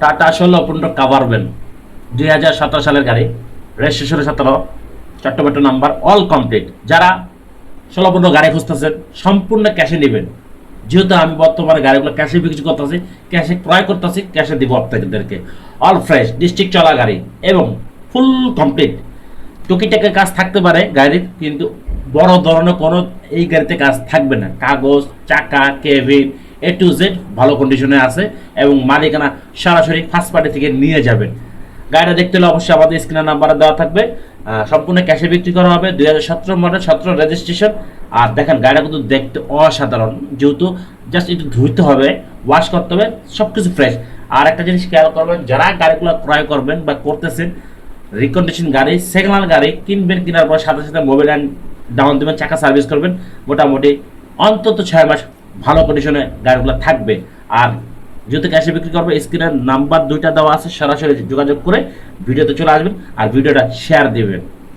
Tata ষোলো পনেরো কাভারবেন দুই হাজার সতেরো সালের গাড়ি। রেজিস্ট্রেশন সতেরো। চট্টগ্রাম নাম্বার অল কমপ্লিট যারা ষোলো পনেরো গাড়ি খুঁজতেছেন, সম্পূর্ণ ক্যাশে নেবেন। যেহেতু আমি বর্তমানে গাড়িগুলো ক্যাশে বিক্রি করতেছি ক্যাশে ক্রয় করতেছি ক্যাশে দিব আপনাদেরকে। অল ফ্রেশ ডিস্ট্রিক্ট চলা গাড়ি এবং ফুল কমপ্লিট টুকিটাকে কাজ থাকতে পারে গাড়ির, কিন্তু বড় ধরনের কোনো এই গাড়িতে কাজ থাকবে না। কাগজ, চাকা কেবিন এ টু জেড ভালো কন্ডিশনে আছে এবং মালিকানা সরাসরি ফার্স্ট পার্টি থেকে নিয়ে যাবেন। গাড়িটা দেখতে হলে অবশ্যই আমাদের স্ক্রিনের নাম্বারে দেওয়া থাকবে। সম্পূর্ণ ক্যাশে বিক্রি করা হবে দুই হাজার সতেরো মডেল সতেরো রেজিস্ট্রেশন আর দেখেন, গাড়িটা কিন্তু দেখতে অসাধারণ। যেহেতু জাস্ট একটু ধুইতে হবে ওয়াশ করতে হবে সব কিছু ফ্রেশ আর একটা জিনিস খেয়াল করবেন, যারা গাড়িগুলো ক্রয় করবেন বা করতেছেন রিকন্ডিশন গাড়ি হ্যান্ড গাড়ি কিনবেন, কেনার পর সাথে সাথে মোবাইল অ্যান্ড ডাউন দেবেন চাকা সার্ভিস করবেন। মোটামুটি অন্তত ছয় মাস ভালো কন্ডিশনে গাড়িগুলো থাকবে। আর যেহেতু ক্যাশে বিক্রি করবে স্ক্রিনের নাম্বার দুইটা দেওয়া আছে, সরাসরি যোগাযোগ করে ভিডিওতে চলে আসবেন আর ভিডিওটা শেয়ার দিবেন।